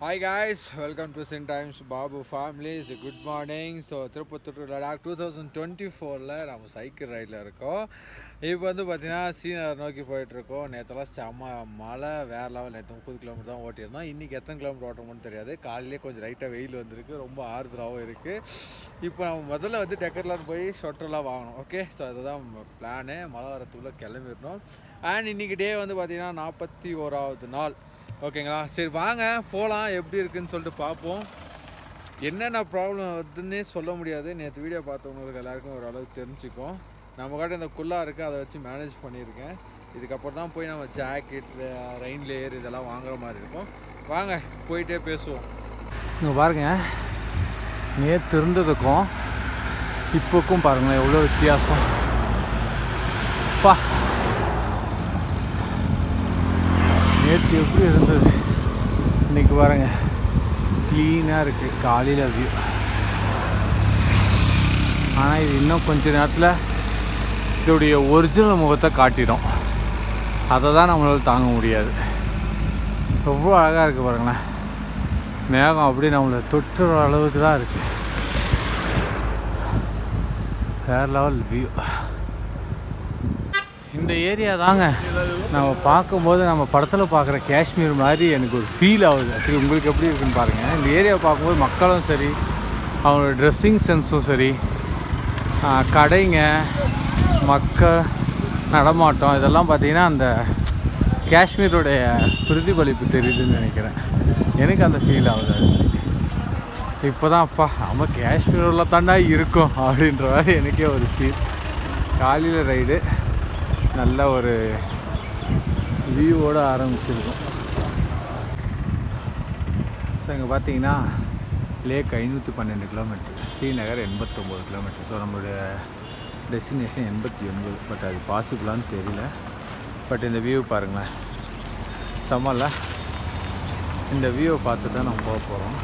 Hi guys welcome to sin times Babu families good morning so Tirupattur Ladakh two thousand twenty ஃபோரில் நம்ம cycle ரைடில் இருக்கோம். இப்போ வந்து பார்த்திங்கன்னா சீனர் நோக்கி போயிட்டுருக்கோம். நேற்றுலாம் செம்ம மழை வேறு லெவல் நேற்று முப்பது கிலோமீட்டர் தான் ஓட்டியிருந்தோம். இன்றைக்கி எத்தனை கிலோமீட்டர் ஓட்டணும்னு தெரியாது. காலையிலே கொஞ்சம் லைட்டாக வெயில் வந்திருக்கு. ரொம்ப ஆறுதலாகவும் இருக்குது இப்போ நம்ம முதல்ல வந்து டெக்கர்லான் போய் ஸ்வெட்டர்லாம் வாங்கணும். ஓகே ஸோ அதுதான் பிளானு மழை வரத்துக்குள்ளே கிளம்பிடணும். அண்ட் இன்றைக்கி டே வந்து பார்த்திங்கன்னா நாற்பத்தி ஓராவது நாள். ஓகேங்களா? சரி வாங்க. போகலாம் எப்படி இருக்குன்னு சொல்லிட்டு பார்ப்போம். என்னென்ன ப்ராப்ளம் வருதுன்னே சொல்ல முடியாது. நேற்று வீடியோ பார்த்தவங்களுக்கு எல்லாருக்கும் ஓரளவுக்கு தெரிஞ்சுக்கும். நம்ம கிட்ட இந்த குல்லா இருக்குது அதை வச்சு மேனேஜ் பண்ணியிருக்கேன். இதுக்கப்புறம் தான் போய் நம்ம ஜாக்கெட் ரெயின் லேயர் இதெல்லாம் வாங்குற மாதிரி இருக்கும். வாங்க போயிட்டே பேசுவோம். இங்கே பாருங்கள் நேற்று இருந்ததுக்கும் இப்போக்கும் பாருங்களேன் எவ்வளோ வித்தியாசம். பா நேற்று எப்படி இருந்தது? இன்னைக்கு பாருங்க. க்ளீனாக இருக்குது காலையில் வியூ ஆனால் இது இன்னும் கொஞ்ச நேரத்தில் இதோடைய ஒரிஜினல் முகத்தை காட்டிடும். அதை தான் நம்மளால் தாங்க முடியாது. எவ்வளோ அழகாக இருக்குது பாருங்களேன். மேகம் அப்படியே நம்மளை தொட்டுற அளவுக்கு தான் இருக்குது வேறு லெவல் வியூ இந்த ஏரியா தாங்க. நம்ம பார்க்கும்போது நம்ம படத்தில் பார்க்குற காஷ்மீர் மாதிரி எனக்கு ஒரு ஃபீல் ஆகுது. சரி உங்களுக்கு எப்படி இருக்குன்னு பாருங்கள் இந்த ஏரியாவை பார்க்கும்போது மக்களும் சரி அவங்களோட ட்ரெஸ்ஸிங் சென்ஸும் சரி கடைங்க மக்கள் நடமாட்டம் இதெல்லாம் பார்த்திங்கன்னா அந்த காஷ்மீருடைய பிரதிபலிப்பு தெரியுதுன்னு நினைக்கிறேன். எனக்கு அந்த ஃபீல் ஆகுது இப்போ தான் அப்பா நம்ம காஷ்மீரில் தாண்டா இருக்கும் அப்படின்ற மாதிரி எனக்கே ஒரு ஃபீல் காலையில் ரைடு நல்ல ஒரு வியூவோடு ஆரம்பிச்சிருக்கும். ஸோ இங்கே பார்த்தீங்கன்னா லேக் ஐநூற்றி பன்னெண்டு கிலோமீட்டர் ஸ்ரீநகர் எண்பத்தொம்போது கிலோமீட்டர் ஸோ நம்மளுடைய டெஸ்டினேஷன் எண்பத்தி ஒன்பது பட் அது பாசிபிளான்னு தெரியல. பட் இந்த வியூ பாருங்களேன். செம்மல்ல. இந்த வியூவை பார்த்து தான் நம்ம போக போகிறோம்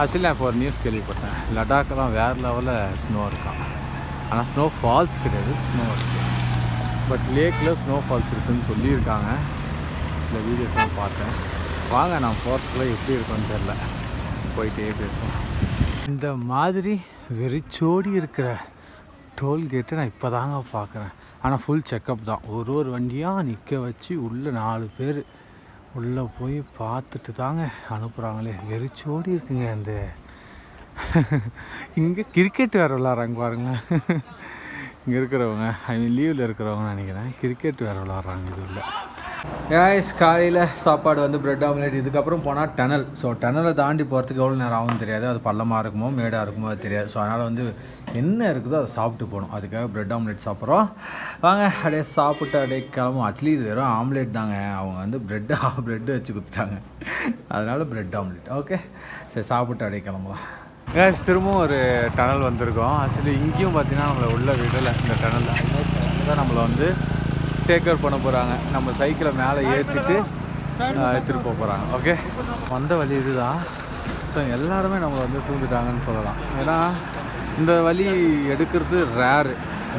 ஆக்சுவலி நான் இப்போ ஒரு நியூஸ் கேள்விப்பட்டேன். லடாக்கெல்லாம் வேறு லெவலில் ஸ்னோ இருக்கான். ஆனால் ஸ்னோ ஃபால்ஸ் கிடையாது. ஸ்னோ இருக்குது பட் லேக்கில் ஸ்னோ ஃபால்ஸ் இருக்குதுன்னு சொல்லியிருக்காங்க. சில வீடியோஸ்லாம் பார்த்தேன். வாங்க நான் ஃபோர்த்தில் எப்படி இருக்குன்னு தெரில போயிட்டே பேசுவோம். இந்த மாதிரி வெறிச்சோடி இருக்கிற டோல்கேட்டை நான் இப்போ தாங்க பார்க்குறேன். ஆனால் ஃபுல் செக்கப் தான். ஒரு ஒரு வண்டியாக நிற்க வச்சு உள்ளே நாலு பேர் உள்ளே போய் பார்த்துட்டு தாங்க அனுப்புகிறாங்களே வெறிச்சோடி இருக்குங்க இந்த. இங்கே கிரிக்கெட் வேறு விளாட்றாங்க பாருங்களேன். இங்கே இருக்கிறவங்க ஐ மீன் லீவில் இருக்கிறவங்க நினைக்கிறேன். கிரிக்கெட் வேறு விளாட்றாங்க இது உள்ள guys காலையில் சாப்பாடு வந்து பிரெட் ஆம்லேட் இதுக்கப்புறம் போனால் டனல் ஸோ டனலை தாண்டி போகிறதுக்கு எவ்வளோ நேரம் ஆகும் தெரியாது. அது பள்ளமாக இருக்குமோ மேடாக இருக்குமோ அது தெரியாது. ஸோ அதனால் வந்து என்ன இருக்குதோ அதை சாப்பிட்டு போகணும். அதுக்காக பிரெட் ஆம்லேட் சாப்பிட்றோம். வாங்க அப்படியே சாப்பிட்டு அப்படியே கிளம்பும் ஆக்சுவலி இது வெறும் ஆம்லேட் தாங்க. அவங்க வந்து பிரெட்டு பிரெட்டு வச்சு கொடுத்துட்டாங்க. அதனால் பிரெட் ஆம்லேட் ஓகே சரி சாப்பிட்டு அப்படியே கிளம்பலாம். கேஸ் திரும்பவும் ஒரு டனல் வந்திருக்கோம். ஆக்சுவலி இங்கேயும் பார்த்தீங்கன்னா நம்மளை உள்ள விடலை இந்த டனலில் தான் நம்மளை வந்து டேக் ஓவர் பண்ண போகிறாங்க நம்ம சைக்கிளை மேலே ஏற்றிட்டு எடுத்துகிட்டு போக போகிறாங்க ஓகே வந்த வழி இதுதான். ஸோ எல்லாருமே நம்மளை வந்து சூழ்ந்துட்டாங்கன்னு சொல்லலாம். ஏன்னா இந்த வழி எடுக்கிறது ரேரு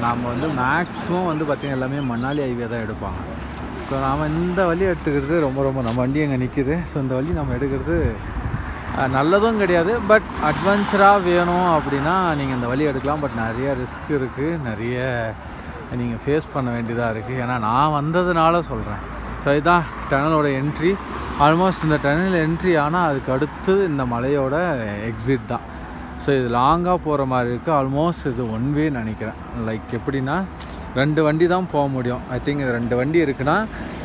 நாம் வந்து மேக்ஸிமம் வந்து பார்த்திங்கன்னா எல்லாமே மணாலி ஹைவே தான் எடுப்பாங்க. ஸோ நாம் இந்த வழி எடுத்துக்கிறது ரொம்ப ரொம்ப நம்ம வண்டி அங்கே நிற்கிது ஸோ இந்த வழி நம்ம எடுக்கிறது நல்லதும் கிடையாது. பட் அட்வென்ச்சராக வேணும் அப்படின்னா நீங்கள் இந்த வழி எடுக்கலாம். பட் நிறைய ரிஸ்க் இருக்குது நிறைய நீங்கள் ஃபேஸ் பண்ண வேண்டியதாக இருக்குது ஏன்னா நான் வந்ததுனால சொல்கிறேன் ஸோ இதுதான் டனலோட என்ட்ரி ஆல்மோஸ்ட் இந்த டனல் என்ட்ரி ஆனால் அதுக்கு அடுத்து இந்த மலையோட எக்ஸிட் தான். ஸோ இது லாங்காக போகிற மாதிரி இருக்குது ஆல்மோஸ்ட் இது ஒன் வே நினைக்கிறேன். லைக் எப்படின்னா ரெண்டு வண்டி தான் போக முடியும். ஐ திங்க் ரெண்டு வண்டி இருக்குன்னா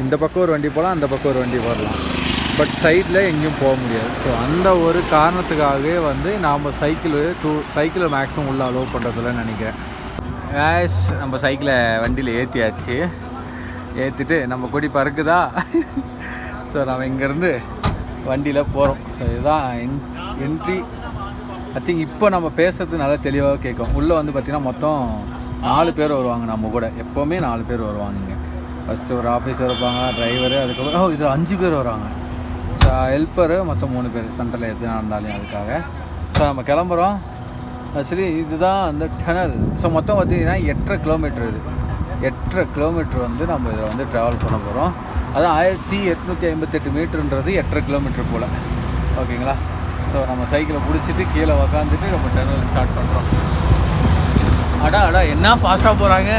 இந்த பக்கம் ஒரு வண்டி போகலாம் அந்த பக்கம் ஒரு வண்டி போடலாம் பட் சைடில் எங்கேயும் போக முடியாது. ஸோ அந்த ஒரு காரணத்துக்காகவே வந்து நாம் சைக்கிள் டூ சைக்கிளை மேக்ஸிமம் உள்ள அலோவ் பண்ணுறதில்ல நினைக்கிறேன். கேஸ் நம்ம சைக்கிளை வண்டியில் ஏற்றியாச்சு ஏற்றிட்டு நம்ம கொடி பறக்குதா? ஸோ நம்ம இங்கேருந்து வண்டியில் போகிறோம் ஸோ இதுதான் என்ட்ரி ஐ திங்க் இப்போ நம்ம பேசுறது நல்லா தெளிவாக கேட்கும். உள்ளே வந்து பார்த்திங்கன்னா மொத்தம் நாலு பேர் வருவாங்க நம்ம கூட. எப்போவுமே நாலு பேர் வருவாங்க இங்கே. ஃபஸ்ட்டு ஒரு ஆஃபீஸர் இருப்பாங்க டிரைவரு அதுக்கப்புறம் ஓ இதில் அஞ்சு பேர் வராங்க. ஸோ ஹெல்ப்பரு மொத்தம் மூணு பேர். சென்டரில் எத்தனை நடந்தாலும் அதுக்காக. ஸோ நம்ம கிளம்புறோம். ஆக்சுவலி இதுதான் அந்த டனல் ஸோ மொத்தம் பார்த்தீங்கன்னா எட்டரை கிலோமீட்டர் இது. எட்டரை கிலோமீட்டர் வந்து நம்ம இதில் வந்து ட்ராவல் பண்ண போகிறோம் அதான் ஆயிரத்தி எட்நூற்றி ஐம்பத்தெட்டு மீட்டருன்றது எட்டரை கிலோமீட்டர் போல். ஓகேங்களா? ஸோ நம்ம சைக்கிளை பிடிச்சிட்டு கீழே உக்காந்துட்டு நம்ம டனல் ஸ்டார்ட் பண்ணுறோம் அடா அடா என்ன ஃபாஸ்ட்டாக போகிறாங்க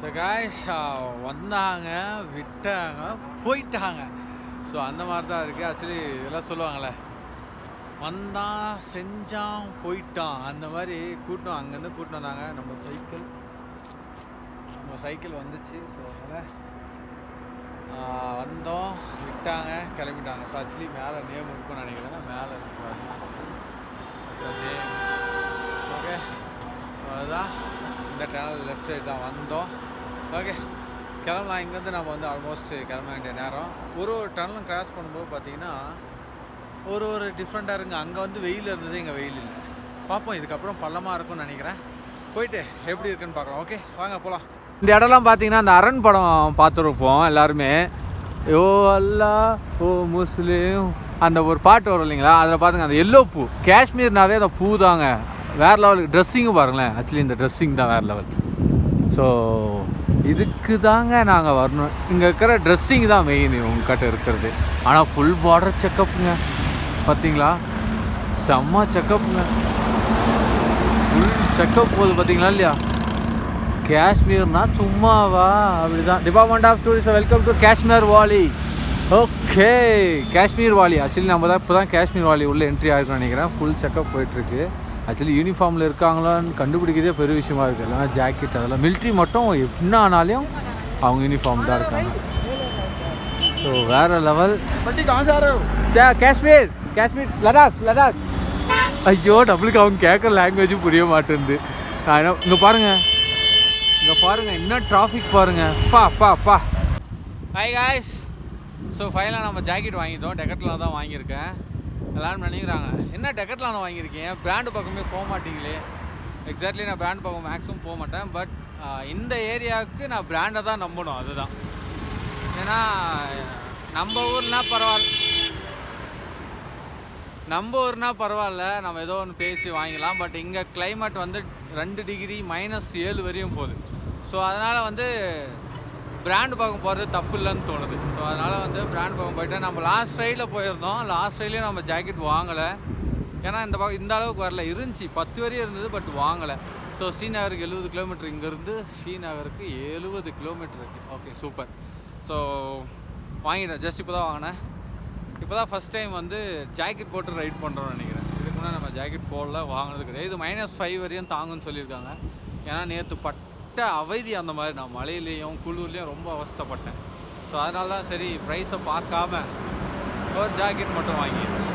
ஸோ காய்ஸ் வந்தாங்க விட்டாங்க போயிட்டாங்க. ஸோ அந்த மாதிரி தான் இருக்குது ஆக்சுவலி இதெல்லாம் சொல்லுவாங்களே. வந்தான் செஞ்சான் போயிட்டான். அந்த மாதிரி கூட்டம் அங்கேருந்து கூட்டம் வந்தாங்க. நம்ம சைக்கிள் நம்ம சைக்கிள் வந்துச்சு. ஸோ அதனால் வந்தோம் விட்டாங்க கிளம்பிட்டாங்க. ஸோ ஆக்சுவலி மேலே நேம் இருக்கும்னு நினைக்கிறேன். மேலே ஓகே ஸோ அதுதான். இந்த டேனல் லெஃப்ட் சைடு தான். வந்தோம். ஓகே கிளம்பலாம். இங்கேருந்து நம்ம வந்து ஆல்மோஸ்ட் கிளம்ப வேண்டிய நேரம். ஒரு ஒரு டனலும் கிராஸ் பண்ணும்போது பார்த்தீங்கன்னா ஒரு ஒரு டிஃப்ரெண்ட்டாக இருங்க. அங்கே வந்து வெயில் இருந்தது இங்கே வெயில் இல்லை. பார்ப்போம். இதுக்கப்புறம் பள்ளமாக இருக்கும்னு நினைக்கிறேன். போயிட்டு எப்படி இருக்குன்னு பார்க்கலாம். ஓகே வாங்க போகலாம் இந்த இடம்லாம் பார்த்தீங்கன்னா அந்த அரண் படம் பார்த்துருப்போம் எல்லாருமே. ஓ அல்லா ஓ முஸ்லீம். அந்த ஒரு பாட்டு வரும் இல்லைங்களா? அதில் பார்த்துங்க அந்த எல்லோ பூ. காஷ்மீர்னாவே அந்த பூ தாங்க. வேறு லெவலுக்கு ட்ரெஸ்ஸிங்கும் பாருங்களேன். ஆக்சுவலி இந்த ட்ரெஸ்ஸிங் தான் வேறு லெவல் ஸோ இதுக்கு தாங்க நாங்கள் வரணும். இங்கே இருக்கிற ட்ரெஸ்ஸிங் தான் மெயின் உங்ககிட்ட இருக்கிறது. ஆனால் ஃபுல் பார்டர் செக்கப்புங்க பார்த்தீங்களா செம்ம செக்கப்புங்க ஃபுல் செக்கப் போகுது பார்த்தீங்களா இல்லையா? காஷ்மீர்னா சும்மாவா? அப்படி தான் department of tourism welcome to Kashmir valley. Okay Kashmir valley. Actually நம்ம தான் இப்போ தான் காஷ்மீர் வாலி உள்ளே என்ட்ரி ஆகிருக்குன்னு நினைக்கிறேன். ஃபுல் செக்கப் போயிட்டுருக்கு. ஆக்சுவலி யூனிஃபார்மில் இருக்காங்களான்னு கண்டுபிடிக்கிறதே பெரிய விஷயமா இருக்குது எல்லாம் ஜாக்கெட் அதெல்லாம். மிலிட்ரி மட்டும் என்ன ஆனாலையும் அவங்க யூனிஃபார்ம் தான் இருக்காங்க. ஸோ வேற லெவல் காஷ்மீர் காஷ்மீர் லடாக் லடாக் ஐயோ நம்மளுக்கு அவங்க கேட்குற லாங்குவேஜும் புரிய மாட்டேங்குது நான் இங்கே பாருங்கள் இங்கே பாருங்கள் என்ன டிராஃபிக் பாருங்கள் பா பா பா. ஹாய் காய்ஸ் ஸோ ஃபைனலாக நம்ம ஜாக்கெட் வாங்கிட்டோம். டெக்கெட்டில் தான் வாங்கியிருக்கேன். எல்லாரும் நினைக்கிறாங்க என்ன டெக்கட்லான வாங்கியிருக்கீங்க? பிராண்டு பக்கமே போக மாட்டீங்களே. எக்ஸாக்ட்லி நான் பிராண்ட் பக்கம் மேக்ஸிமம் போக மாட்டேன். பட் இந்த ஏரியாவுக்கு நான் பிராண்டை தான் நம்பணும் அதுதான். ஏன்னா நம்ம ஊர்னால் பரவாயில்ல நம்ம ஊர்னால் பரவாயில்ல நம்ம ஏதோ ஒன்று பேசி வாங்கிக்கலாம். பட் இங்கே கிளைமேட் வந்து ரெண்டு டிகிரி மைனஸ் ஏழு வரையும் போகுது. ஸோ அதனால் வந்து பிராண்ட் பக்கம் போகிறது தப்பு இல்லைன்னு தோணுது. ஸோ அதனால் வந்து பிராண்ட் பக்கம் போயிட்டு நம்ம லாஸ்ட் ரைடில் போயிருந்தோம். லாஸ்ட் ரைட்லேயும் நம்ம ஜாக்கெட் வாங்கலை. ஏன்னா இந்த பக்கம் இந்த அளவுக்கு வரல. இருந்துச்சு. பத்து வரையும் இருந்தது பட் வாங்கலை. ஸோ ஸ்ரீநகருக்கு எழுபது கிலோமீட்டர் இங்கேருந்து ஸ்ரீநகருக்கு எழுபது கிலோமீட்டர் இருக்குது ஓகே சூப்பர் ஸோ வாங்கிட்டேன். ஜஸ்ட் இப்போ தான் வாங்கினேன். இப்போ தான் ஃபஸ்ட் டைம் வந்து ஜாக்கெட் போட்டு ரைட் பண்ணுறோம்னு நினைக்கிறேன். இதுக்கு முன்னாடி நம்ம ஜாக்கெட் போடல வாங்கினது கிடையாது. இது மைனஸ் ஃபைவ் வரையும் தாங்குன்னு சொல்லியிருக்காங்க. ஏன்னா நேற்று பட் பட்ட அவதி அந்த மாதிரி. நான் மழையிலையும் குளிர்லேயும் ரொம்ப அவஸ்தைப்பட்டேன். ஸோ அதனால தான் சரி ப்ரைஸை பார்க்காம ஒரு ஜாக்கெட் மட்டும் வாங்கிடுச்சு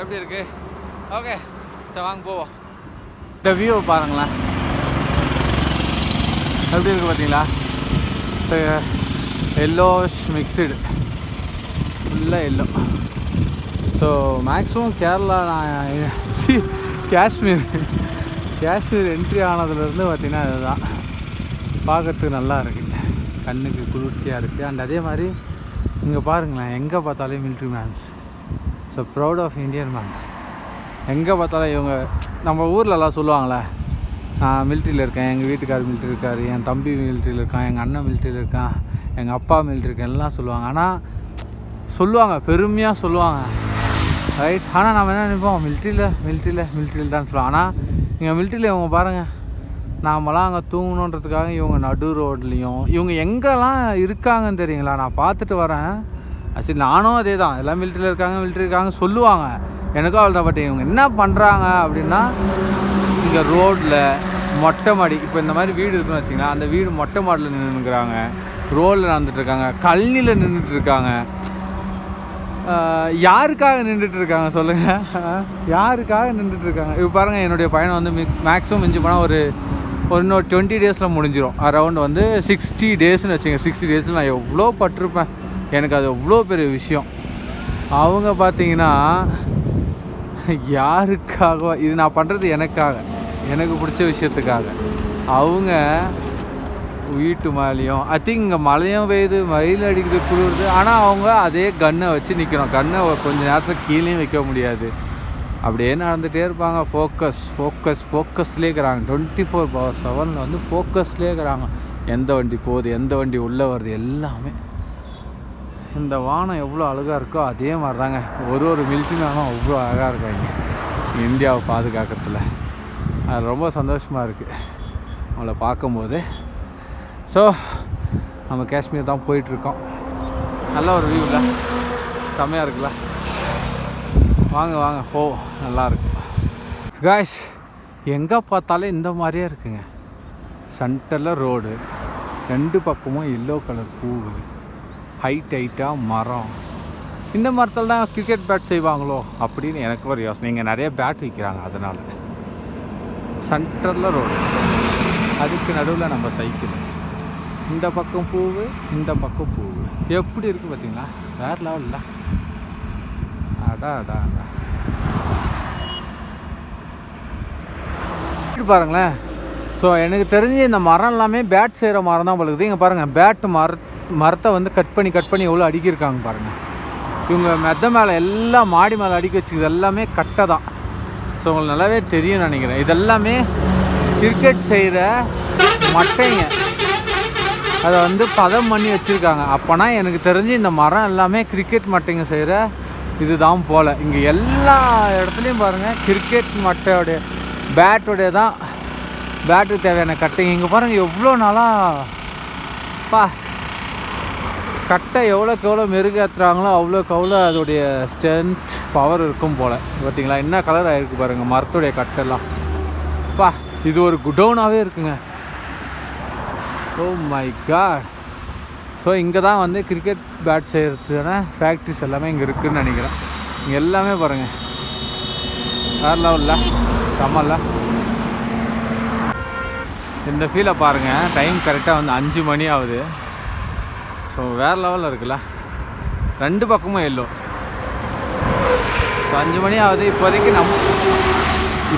எப்படி இருக்கு? ஓகே சரி வாங்க போவோம். இந்த வியூவை பாருங்களேன். எப்படி இருக்கு பார்த்தீங்களா? எல்லோ மிக்சடு ஃபுல்லாக எல்லோ ஸோ மேக்ஸிமம் கேரளா நான் சி காஷ்மீர் காஷ்மீர் என்ட்ரி ஆனதுலேருந்து பார்த்திங்கன்னா இதுதான். பார்க்கறதுக்கு நல்லா இருக்குது கண்ணுக்கு குளிர்ச்சியாக இருக்குது அண்ட் அதே மாதிரி இங்கே பாருங்களேன் எங்கே பார்த்தாலும் military mans so proud of Indian man எங்கே பார்த்தாலும் இவங்க நம்ம ஊர்லலாம் சொல்லுவாங்களே நான் மிலிட்ரியில் இருக்கேன் எங்கள் வீட்டுக்கார் மிலிட்ரி இருக்கார் என் தம்பி மிலிட்ரியில் இருக்கான் எங்கள் அண்ணன் மிலிட்ரியில் இருக்கான் எங்கள் அப்பா மிலிட்ரி இருக்கேன் எல்லாம் சொல்லுவாங்க. ஆனால் சொல்லுவாங்க பெருமையாக சொல்லுவாங்க. ரைட் ஆனால் நம்ம என்ன நினைப்போம்? மிலிட்ரியில் மிலிட்ரியில் மிலிட்ரியில் தான் சொல்லுவோம் ஆனால் இங்கே மில்ட்ரியில் இவங்க பாருங்கள் நாமெல்லாம் அங்கே தூங்கணுன்றதுக்காக இவங்க நடு ரோட்லேயும் இவங்க எங்கெல்லாம் இருக்காங்கன்னு தெரியுங்களா? நான் பார்த்துட்டு வரேன். சரி நானும் அதே தான் எல்லாம் மில்ட்ரியில் இருக்காங்க மில்ட்ரி இருக்காங்க சொல்லுவாங்க. எனக்கும் அவள் தான் பட் இவங்க என்ன பண்ணுறாங்க அப்படின்னா இங்கே ரோட்டில் மொட்டை மாடி இப்போ இந்த மாதிரி வீடு இருக்குன்னு வச்சிங்களேன் அந்த வீடு மொட்டை மாடியில் நின்றுக்கிறாங்க ரோடில் நடந்துட்டுருக்காங்க கழனியில் நின்றுட்டு இருக்காங்க. யாருக்காக நின்றுட்டு இருக்காங்க சொல்லுங்க? யாருக்காக நின்றுட்டு இருக்காங்க இப்போ பாருங்க என்னுடைய பயணம் வந்து மேக்ஸிமம் மிஞ்சி போனால் ஒரு ஒரு இன்னொரு டுவெண்ட்டி டேஸில் முடிஞ்சிடும் அரௌண்ட் வந்து சிக்ஸ்டி டேஸ்னு வச்சுங்க சிக்ஸ்டி டேஸில் நான் எவ்வளோ பட்டிருப்பேன். எனக்கு அது எவ்வளோ பெரிய விஷயம். அவங்க பார்த்தீங்கன்னா யாருக்காக இது நான் பண்ணுறது எனக்காக. எனக்கு பிடிச்ச விஷயத்துக்காக. அவங்க வீட்டு மேலேயும். ஐ திங்க் இங்கே மழையும் பெய்யுது மயில் அடிக்குது குளிருது. ஆனால் அவங்க அதே கன்னை வச்சு நிற்கிறோம் கன்னை கொஞ்ச நேரத்தில் கீழேயும் வைக்க முடியாது. அப்படியே நடந்துகிட்டே இருப்பாங்க. ஃபோக்கஸ் ஃபோக்கஸ் ஃபோக்கஸ்லேயே இருக்கிறாங்க. டுவெண்ட்டி ஃபோர் பவர் செவனில் வந்து ஃபோக்கஸ்லேயே இருக்கிறாங்க. எந்த வண்டி போகுது எந்த வண்டி உள்ளே வருது எல்லாமே. இந்த வானம் எவ்வளோ அழகாக இருக்கோ அதே மாதிரி தாங்க ஒரு ஒரு மில்ட்ரி மேனும் அவ்வளோ அழகாக இருக்காங்க இந்தியாவை பாதுகாக்கிறதுல. அது ரொம்ப சந்தோஷமாக இருக்குது அவங்கள பார்க்கும்போது. ஸோ நம்ம காஷ்மீர் தான் போயிட்டுருக்கோம். நல்ல ஒரு வியூவில் செம்மையாக இருக்குல்ல? வாங்க வாங்க. போ நல்லா காய்ஸ் எங்கே பார்த்தாலும் இந்த மாதிரியே இருக்குங்க. சென்டரில் ரோடு ரெண்டு பக்கமும் எல்லோ கலர் பூவு ஹைட் ஹைட்டாக மரம். இந்த மரத்தில் தான் கிரிக்கெட் பேட் செய்வாங்களோ அப்படின்னு எனக்கு ஒரு யோசனை. இங்கே நிறைய பேட் விற்கிறாங்க அதனால். சென்டரில் ரோடு அதுக்கு நடுவில் நம்ம சைக்கிள் இந்த பக்கம் பூவு இந்த பக்கம் பூவு. எப்படி இருக்குது பார்த்தீங்களா? வேறு லெவலில் அடா அடா அடா. பாருங்களேன். ஸோ எனக்கு தெரிஞ்சு இந்த மரம் எல்லாமே பேட் செய்கிற மரம் தான் பழுகுது இங்கே பாருங்கள் பேட் மர மரத்தை வந்து கட் பண்ணி கட் பண்ணி எவ்வளோ அடிக்கிருக்காங்க பாருங்கள் இவங்க மெத்த மேலே எல்லாம் மாடி மேலே அடிக்க வச்சுக்கிறது எல்லாமே கட்டை தான். ஸோ உங்களுக்கு நல்லாவே தெரியும் நினைக்கிறேன். இதெல்லாமே கிரிக்கெட் செய்கிற மட்டைங்க அதை வந்து பதம் பண்ணி வச்சுருக்காங்க. அப்போனா எனக்கு தெரிஞ்சு இந்த மரம் எல்லாமே கிரிக்கெட் மட்டைங்க செய்கிற இதுதான் போல். இங்கே எல்லா இடத்துலையும் பாருங்கள் கிரிக்கெட் மட்டையோடைய பேட்டுடைய தான் பேட்டுக்கு தேவையான கட்டைங்க. இங்கே பாருங்கள் எவ்வளோ நாளாக பா கட்டை எவ்வளோக்கு எவ்வளோ மெருகேற்றுறாங்களோ அவ்வளோக்கு அவ்வளோ அதோடைய ஸ்ட்ரென்த் பவர் இருக்கும் போல். பார்த்தீங்களா? என்ன கலர் ஆகிருக்கு பாருங்கள் மரத்துடைய கட்டெல்லாம். பா இது ஒரு குடோனாகவே இருக்குங்க. Oh oh my god so இங்கே தான் வந்து கிரிக்கெட் பேட் செய்கிறதுக்கான ஃபேக்ட்ரிஸ் எல்லாமே இங்கே இருக்குதுன்னு நினைக்கிறேன். இங்கே எல்லாமே பாருங்கள் வேறு லெவலில் செம்மல்ல இந்த ஃபீலை பாருங்கள் டைம் கரெக்டாக வந்து அஞ்சு மணி ஆகுது. ஸோ வேறு லெவலில் இருக்குல்ல. ரெண்டு பக்கமும் எல்லோ ஸோ அஞ்சு மணி ஆகுது. இப்போதைக்கு நம்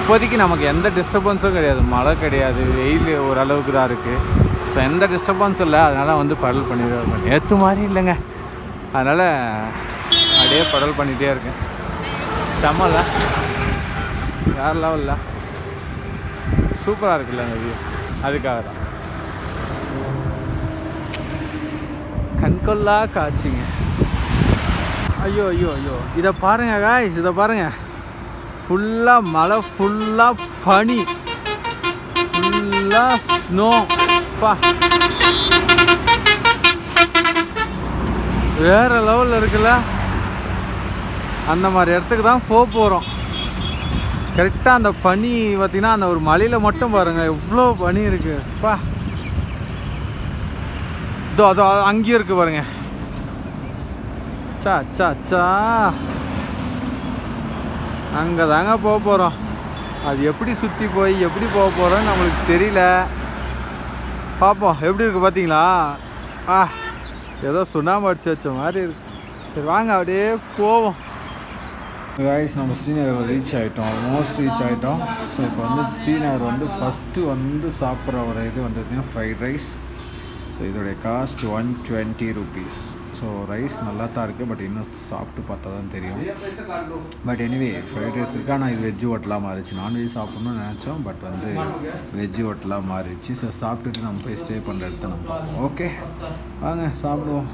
இப்போதைக்கு நமக்கு எந்த டிஸ்டர்பன்ஸும் கிடையாது. மழை கிடையாது. வெயில் ஓரளவுக்கு தான் இருக்குது ஸோ எந்த டிஸ்டர்பன்ஸும் இல்லை. அதனால் வந்து படல் பண்ணிட்டே இருக்கேன் நேற்று மாதிரி இல்லைங்க. அதனால் அப்படியே படல் பண்ணிகிட்டே இருக்கேன். செம்மல வேறு லெவலில் சூப்பராக இருக்குல்ல அந்த வியூ அதுக்காக தான். கண்கொள்ளா காட்சிங்க. ஐயோ ஐயோ ஐயோ. இதை பாருங்க காய்ஸ் இதை பாருங்க. ஃபுல்லாக மழை ஃபுல்லாக பனி. ஃபுல்லாக ஸ்னோ அப்பா வேற லெவலில் இருக்குல்ல? அந்த மாதிரி இடத்துக்கு தான் போக போகிறோம் கரெக்டாக அந்த பனி பார்த்தீங்கன்னா அந்த ஒரு மலையில் மட்டும் பாருங்கள் எவ்வளோ பனி இருக்குதுப்பா இதோ அதோ அங்கேயும் இருக்குது பாருங்க. சா சா சா. அங்கே தாங்க போக போகிறோம் அது எப்படி சுற்றி போய் எப்படி போக போகிறோன்னு நம்மளுக்கு தெரியல. பார்ப்போம் எப்படி இருக்குது பார்த்தீங்களா ஆ ஏதோ சுண்ணாம்பு அடிச்சு வச்ச மாதிரி இருக்கு. சரி வாங்க அப்படியே போவோம். காய்ஸ் நம்ம ஸ்ரீநகர் ரீச் ஆகிட்டோம் ஆல்மோஸ்ட் ரீச் ஆகிட்டோம் ஸோ இப்போ வந்து ஸ்ரீநகர் வந்து ஃபஸ்ட்டு வந்து சாப்பிட்ற ஒரு இது வந்து ஃப்ரைட் ரைஸ் ஸோ இதோடைய cost one twenty rupees so rice நல்லா தான் இருக்குது பட் இன்னும் சாப்பிட்டு பார்த்தா தான் தெரியும். பட் எனிவே ஃப்ரைட் ரைஸ் இருக்கு. ஆனால் இது வெஜ்ஜு ஹோட்டலாக மாறிடுச்சு. நான்வெஜ் சாப்பிட்ணும்னு நினச்சோம் பட் வந்து வெஜ்ஜு ஹோட்டலாக மாறிடுச்சு. ஸோ சாப்பிட்டுட்டு நம்ம போய் ஸ்டே பண்ணுற இடத்த நம்ம ஓகே வாங்க சாப்பிடுவோம்.